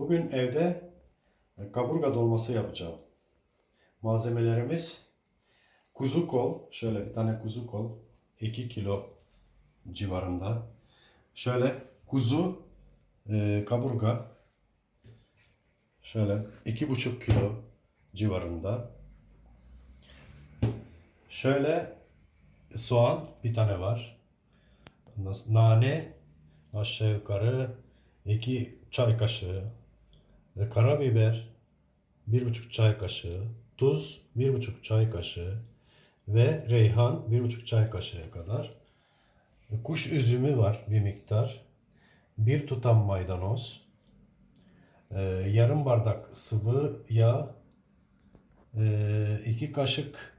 Bugün evde e, kaburga dolması yapacağım. Malzemelerimiz kuzu kol, şöyle bir tane kuzu kol, 2 kilo civarında. Şöyle kuzu e, kaburga, şöyle iki buçuk kilo civarında. Şöyle soğan bir tane var. Nane aşağı yukarı 2 çay kaşığı. Ve karabiber bir buçuk çay kaşığı. Tuz bir buçuk çay kaşığı. Ve reyhan bir buçuk çay kaşığı kadar. Kuş üzümü var bir miktar. Bir tutam maydanoz. Ee, yarım bardak sıvı yağ. Ee, iki kaşık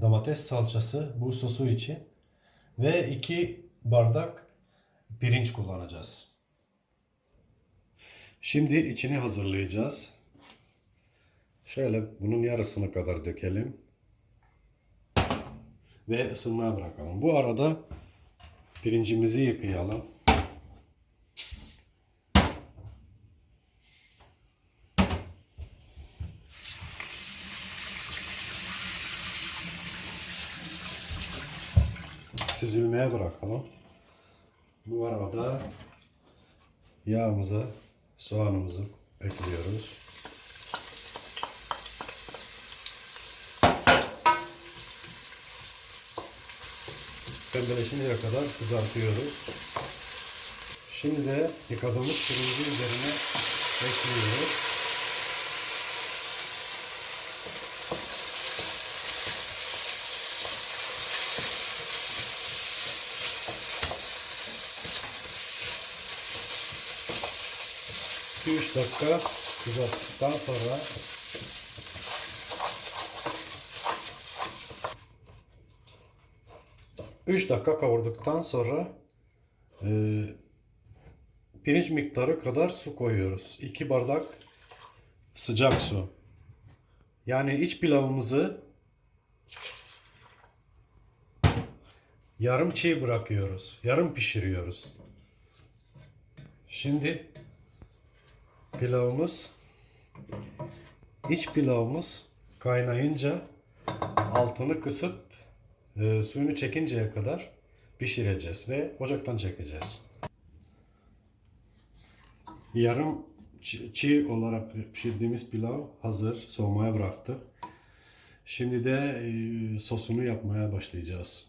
domates salçası bu sosu için. Ve iki bardak pirinç kullanacağız. Şimdi içini hazırlayacağız. Şöyle bunun yarısını kadar dökelim. Ve ısınmaya bırakalım. Bu arada pirincimizi yıkayalım. Süzülmeye bırakalım. Bu arada yağımızı, soğanımızı ekliyoruz. Pembeleşinceye kadar kızartıyoruz. Şimdi de yıkadığımız pirinci üzerine ekliyoruz. Bir üç dakika kızarttıktan sonra Üç dakika kavurduktan sonra e, pirinç miktarı kadar su koyuyoruz. 2 bardak sıcak su. Yani iç pilavımızı yarım çiğ bırakıyoruz. Yarım pişiriyoruz. Şimdi pilavımız iç pilavımız kaynayınca altını kısıp e, suyunu çekinceye kadar pişireceğiz ve ocaktan çekeceğiz. Yarım çi- çiğ olarak pişirdiğimiz pilav hazır. Soğumaya bıraktık. Şimdi de e, sosunu yapmaya başlayacağız.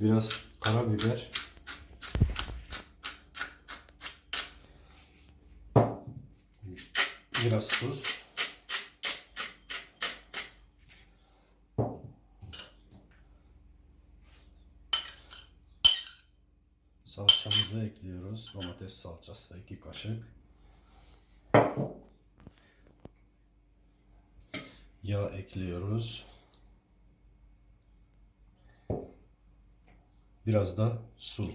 Biraz karabiber. Biraz tuz. Salçamızı ekliyoruz. Domates salçası 2 kaşık. Yağ ekliyoruz. Biraz da su.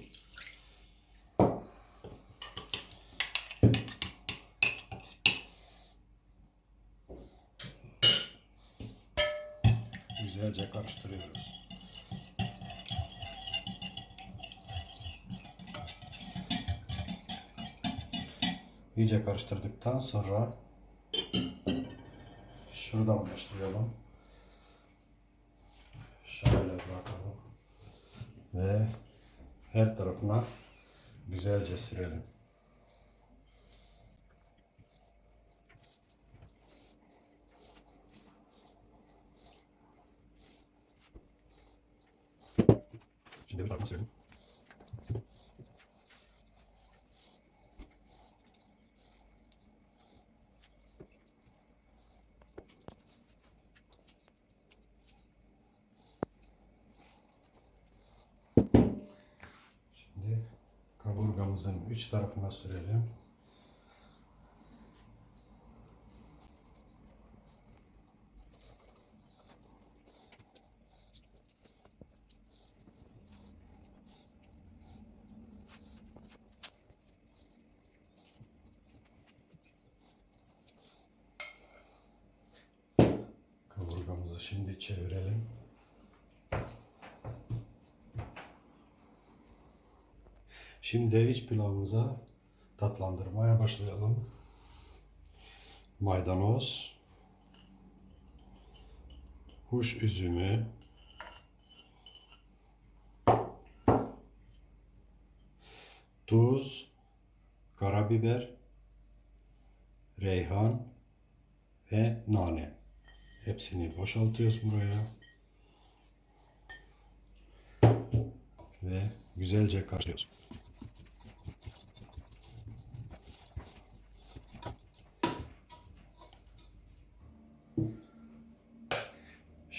İyice karıştırdıktan sonra şuradan başlayalım. Şöyle bırakalım. Ve her tarafına güzelce sürelim. Şimdi bir tarafına sürelim. Şimdi kaburgamızın üç tarafına sürelim. Kaburgamızı şimdi çevirelim. Şimdi iç pilavımıza tatlandırmaya başlayalım. Maydanoz, kuş üzümü, tuz, karabiber, reyhan ve nane. Hepsini boşaltıyoruz buraya. Ve güzelce karıştırıyoruz.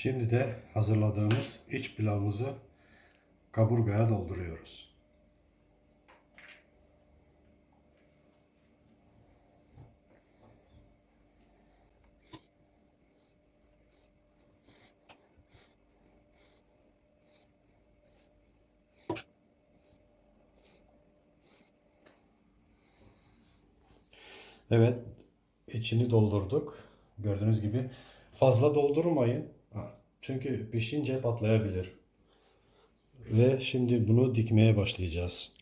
Şimdi de hazırladığımız iç pilavımızı kaburgaya dolduruyoruz. Evet, içini doldurduk. Gördüğünüz gibi fazla doldurmayın. Çünkü pişince patlayabilir. Ve şimdi bunu dikmeye başlayacağız.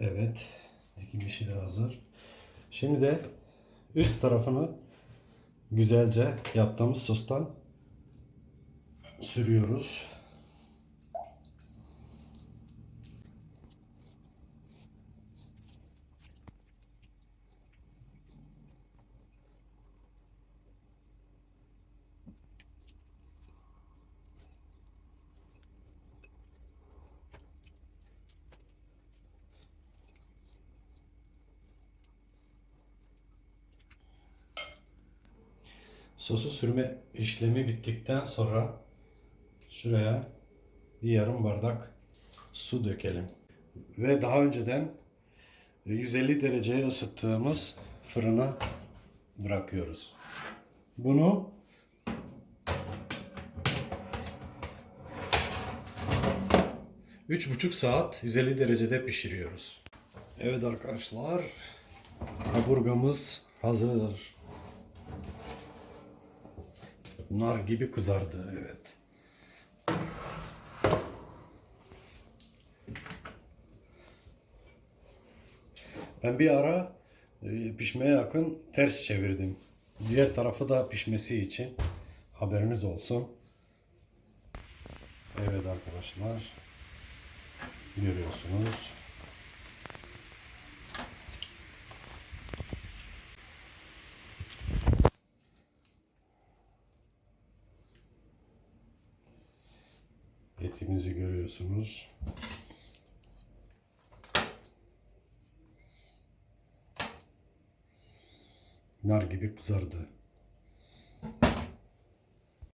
Evet, dikim de hazır. Şimdi de üst tarafını güzelce yaptığımız sostan sürüyoruz. Sosu sürme işlemi bittikten sonra şuraya bir yarım bardak su dökelim. Ve daha önceden 150 dereceye ısıttığımız fırına bırakıyoruz. Bunu üç buçuk saat 150 derecede pişiriyoruz. Evet arkadaşlar, kaburgamız hazır. Nar gibi kızardı evet. Ben bir ara e, pişmeye yakın ters çevirdim. Diğer tarafı da pişmesi için haberiniz olsun. Evet arkadaşlar. Görüyorsunuz. Etimizi görüyorsunuz. Nar gibi kızardı.